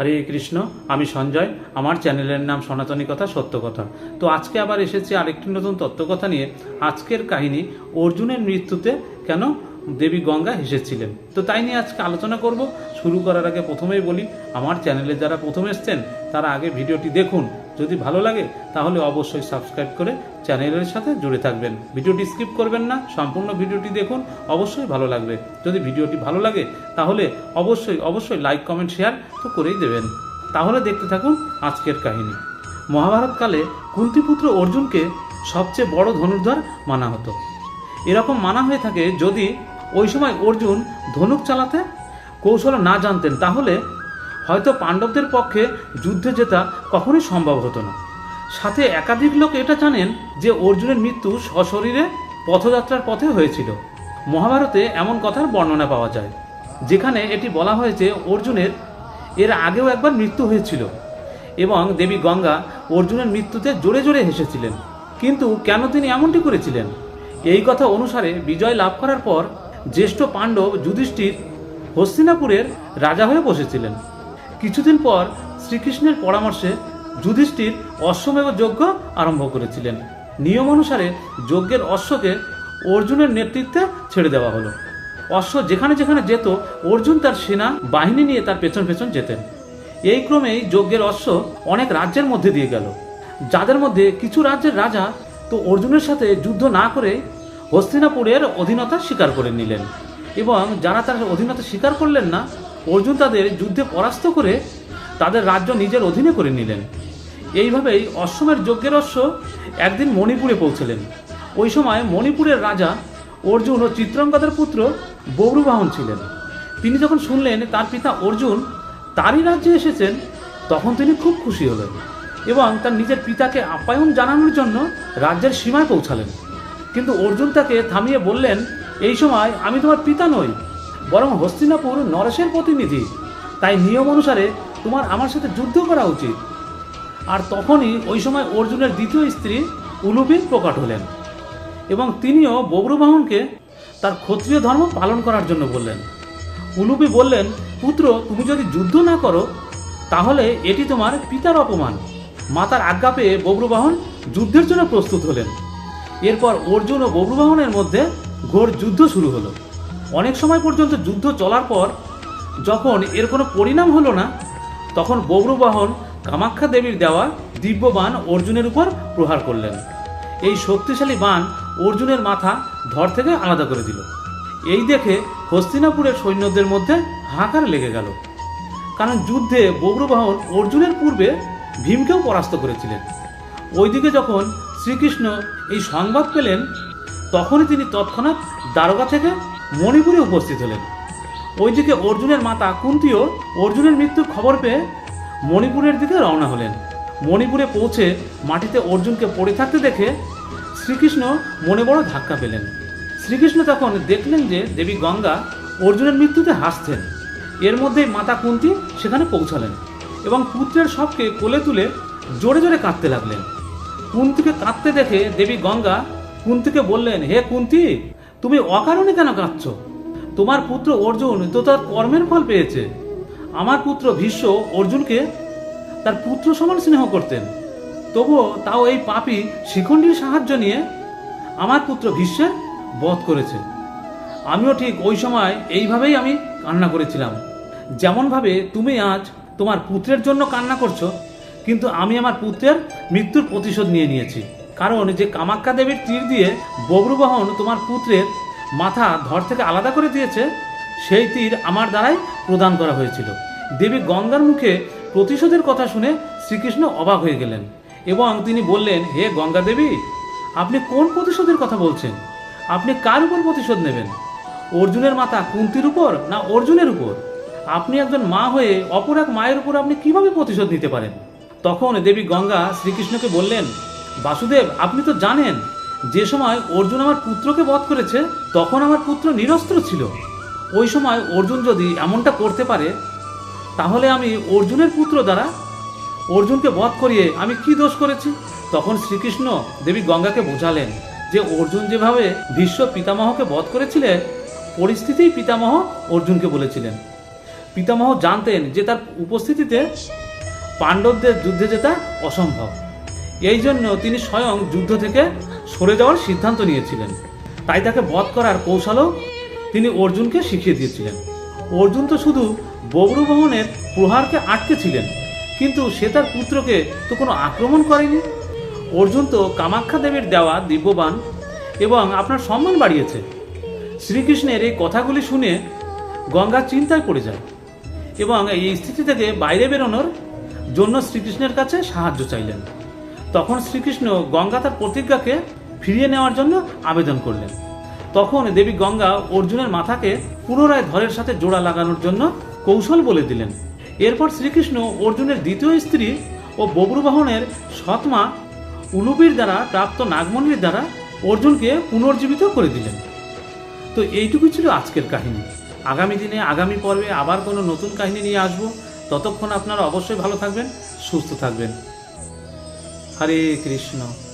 হরে কৃষ্ণ, আমি সঞ্জয়, আমার চ্যানেলের নাম সনাতনী কথা, সত্য কথা। তো আজকে আবার এসেছি আরেকটি নতুন তত্ত্বকথা নিয়ে। আজকের কাহিনী, অর্জুনের মৃত্যুতে কেন দেবী গঙ্গা হেসেছিলেন তো তাই নিয়ে আজকে আলোচনা করব। শুরু করার আগে প্রথমেই বলি, আমার চ্যানেলে যারা প্রথম এসছেন, তারা আগে ভিডিওটি দেখুন। যদি ভালো লাগে, তাহলে অবশ্যই সাবস্ক্রাইব করে চ্যানেলের সাথে জুড়ে থাকবেন। ভিডিওটি স্কিপ করবেন না, সম্পূর্ণ ভিডিওটি দেখুন, অবশ্যই ভালো লাগবে। যদি ভিডিওটি ভালো লাগে, তাহলে অবশ্যই অবশ্যই লাইক কমেন্ট শেয়ার তো করেই দেবেন। তাহলে দেখতে থাকুন আজকের কাহিনী। মহাভারতকালে কুন্তিপুত্র অর্জুনকে সবচেয়ে বড় ধনুর্ধর মানা হতো। এরকম মানা হয়ে থাকে যদি ওই সময় অর্জুন ধনুক চালাতে কৌশল না জানতেন, তাহলে হয়তো পাণ্ডবদের পক্ষে যুদ্ধে জেতা কখনোই সম্ভব হতো না। সাথে একাধিক লোক এটা জানেন যে অর্জুনের মৃত্যু সশরীরে পথযাত্রার পথে হয়েছিল। মহাভারতে এমন কথার বর্ণনা পাওয়া যায়, যেখানে এটি বলা হয়েছে অর্জুনের এর আগেও একবার মৃত্যু হয়েছিল এবং দেবী গঙ্গা অর্জুনের মৃত্যুতে জোরে জোরে হেসেছিলেন। কিন্তু কেন তিনি এমনটি করেছিলেন? এই কথা অনুসারে বিজয় লাভ করার পর জ্যেষ্ঠ পাণ্ডব যুধিষ্ঠির হস্তিনাপুরের রাজা হয়ে বসেছিলেন। কিছুদিন পর শ্রীকৃষ্ণের পরামর্শে যুধিষ্ঠির অশ্বমেধ যজ্ঞ আরম্ভ করেছিলেন। নিয়ম অনুসারে যজ্ঞের অশ্বকে অর্জুনের নেতৃত্বে ছেড়ে দেওয়া হলো। অশ্ব যেখানে যেখানে যেত, অর্জুন তার সেনা, বাহিনী নিয়ে তার পেছন পেছন যেতেন। এই ক্রমেই যজ্ঞের অশ্ব অনেক রাজ্যের মধ্যে দিয়ে গেল। যাদের মধ্যে কিছু রাজ্যের রাজা তো অর্জুনের সাথে যুদ্ধ না করে হস্তিনাপুরের অধীনতা স্বীকার করে নিলেন। এবং যারা তার অধীনতা স্বীকার করলেন না অর্জুন তাদের যুদ্ধে পরাস্ত করে তাদের রাজ্য নিজের অধীনে করে নিলেন। এইভাবেই অশ্বমের যজ্ঞের অশ্ব একদিন মণিপুরে পৌঁছলেন। ওই সময় মণিপুরের রাজা অর্জুন ও চিত্রঙ্গদের পুত্র বৌরুবাহন ছিলেন। তিনি যখন শুনলেন তার পিতা অর্জুন তারই রাজ্যে এসেছেন, তখন তিনি খুব খুশি হলেন এবং তার নিজের পিতাকে আপ্যায়ন জানানোর জন্য রাজ্যের সীমায় পৌঁছালেন। কিন্তু অর্জুন তাকে থামিয়ে বললেন, এই সময় আমি তোমার পিতা নই বরং হস্তিনাপুর নরেশের প্রতিনিধি। তাই নিয়ম অনুসারে তোমার আমার সাথে যুদ্ধ করা উচিত। আর তখনই ওই সময় অর্জুনের দ্বিতীয় স্ত্রী উলুপি প্রকট হলেন এবং তিনিও বব্রুবাহনকে তার ক্ষত্রিয় ধর্ম পালন করার জন্য বললেন। উলুপি বললেন, পুত্র, তুমি যদি যুদ্ধ না করো, তাহলে এটি তোমার পিতার অপমান। মাতার আজ্ঞা পেয়ে বব্রুবাহন যুদ্ধের জন্য প্রস্তুত হলেন। এরপর অর্জুন ও বব্রুবাহনের মধ্যে ঘোর যুদ্ধ শুরু হলো। অনেক সময় পর্যন্ত যুদ্ধ চলার পর যখন এর কোনো পরিণাম হলো না, তখন বব্রুবাহন কামাখ্যা দেবীর দেওয়া দিব্য বাণ অর্জুনের উপর প্রহার করলেন। এই শক্তিশালী বাণ অর্জুনের মাথা ধর থেকে আলাদা করে দিল। এই দেখে হস্তিনাপুরের সৈন্যদের মধ্যে হাহাকার লেগে গেল। কারণ যুদ্ধে বব্রুবাহন অর্জুনের পূর্বে ভীমকেও পরাস্ত করেছিলেন। ওইদিকে যখন শ্রীকৃষ্ণ এই সংবাদ পেলেন, তখনই তিনি তৎক্ষণাৎ দ্বারকা থেকে মণিপুরে উপস্থিত হলেন। ওইদিকে অর্জুনের মাতা কুন্তিও অর্জুনের মৃত্যুর খবর পেয়ে মণিপুরের দিকে রওনা হলেন। মণিপুরে পৌঁছে মাটিতে অর্জুনকে পড়ে থাকতে দেখে শ্রীকৃষ্ণ মনে বড় ধাক্কা পেলেন। শ্রীকৃষ্ণ তখন দেখলেন যে দেবী গঙ্গা অর্জুনের মৃত্যুতে হাসছেন। এর মধ্যেই মাতা কুন্তি সেখানে পৌঁছালেন এবং পুত্রের সবকে কোলে তুলে জোরে জোরে কাঁদতে লাগলেন। কুন্তিকে কাঁদতে দেখে দেবী গঙ্গা কুন্তিকে বললেন, হে কুন্তি তুমি অকারণে কেন কাঁদছ? তোমার পুত্র অর্জুন তো তার কর্মের ফল পেয়েছে। আমার পুত্র ভীষ্ম অর্জুনকে তার পুত্র সমান স্নেহ করতেন। তবুও তাও এই পাপি শিখণ্ডীর সাহায্য নিয়ে আমার পুত্র ভীষ্মের বধ করেছে। আমিও ঠিক ওই সময় এইভাবেই আমি কান্না করেছিলাম। যেমনভাবে তুমি আজ তোমার পুত্রের জন্য কান্না করছ, কিন্তু আমি আমার পুত্রের মৃত্যুর প্রতিশোধ নিয়ে নিয়েছি। কারণ যে কামাক্কা দেবীর তীর দিয়ে বব্রুবাহন তোমার পুত্রের মাথা ধর থেকে আলাদা করে দিয়েছে, সেই তীর আমার দ্বারাই প্রদান করা হয়েছিল। দেবী গঙ্গার মুখে প্রতিশোধের কথা শুনে শ্রীকৃষ্ণ অবাক হয়ে গেলেন এবং তিনি বললেন, হে গঙ্গা দেবী, আপনি কোন প্রতিশোধের কথা বলছেন? আপনি কার উপর প্রতিশোধ নেবেন? অর্জুনের মাথা কুন্তির উপর না অর্জুনের উপর? আপনি একজন মা হয়ে অপর এক মায়ের উপর আপনি কীভাবে প্রতিশোধ নিতে পারেন? তখন দেবী গঙ্গা শ্রীকৃষ্ণকে বললেন বাসুদেব, আপনি তো জানেন, যে সময় অর্জুন আমার পুত্রকে বধ করেছে, তখন আমার পুত্র নিরস্ত্র ছিল। ওই সময় অর্জুন যদি এমনটা করতে পারে, তাহলে আমি অর্জুনের পুত্র দ্বারা অর্জুনকে বধ করিয়ে আমি কি দোষ করেছি? তখন শ্রীকৃষ্ণ দেবী গঙ্গাকে বোঝালেন যে অর্জুন যেভাবে ভীষ্ম পিতামহকে বধ করেছিলেন পরিস্থিতিই পিতামহ অর্জুনকে বলেছিলেন। পিতামহ জানতেন যে তার উপস্থিতিতে পাণ্ডবদের যুদ্ধে জেতা অসম্ভব। এই জন্য তিনি স্বয়ং যুদ্ধ থেকে সরে যাওয়ার সিদ্ধান্ত নিয়েছিলেন। তাই তাকে বধ করার কৌশলও তিনি অর্জুনকে শিখিয়ে দিয়েছিলেন। অর্জুন তো শুধু বব্রুবহনের প্রহারকে আটকে ছিলেন কিন্তু সে তার পুত্রকে তো কোনো আক্রমণ করেনি। অর্জুন তো কামাখ্যা দেবীর দেওয়া দিব্যবান এবং আপনার সম্মান বাড়িয়েছে। শ্রীকৃষ্ণের এই কথাগুলি শুনে গঙ্গা চিন্তায় পড়ে যায় এবং এই স্থিতি থেকে বাইরে বেরোনোর জন্য শ্রীকৃষ্ণের কাছে সাহায্য চাইলেন। তখন শ্রীকৃষ্ণ গঙ্গা তার প্রতিজ্ঞাকে ফিরিয়ে নেওয়ার জন্য আবেদন করলেন। তখন দেবী গঙ্গা অর্জুনের মাথাকে পুনরায় ধরের সাথে জোড়া লাগানোর জন্য কৌশল বলে দিলেন। এরপর শ্রীকৃষ্ণ অর্জুনের দ্বিতীয় স্ত্রী ও বব্রুবাহনের সৎমা উলুপির দ্বারা প্রাপ্ত নাগমণির দ্বারা অর্জুনকে পুনর্জীবিত করে দিলেন। তো এইটুকু ছিল আজকের কাহিনী। আগামী দিনে, আগামী পর্বে আবার কোনো নতুন কাহিনী নিয়ে আসব। ততক্ষণ আপনারা অবশ্যই ভালো থাকবেন, সুস্থ থাকবেন। হরে কৃষ্ণ।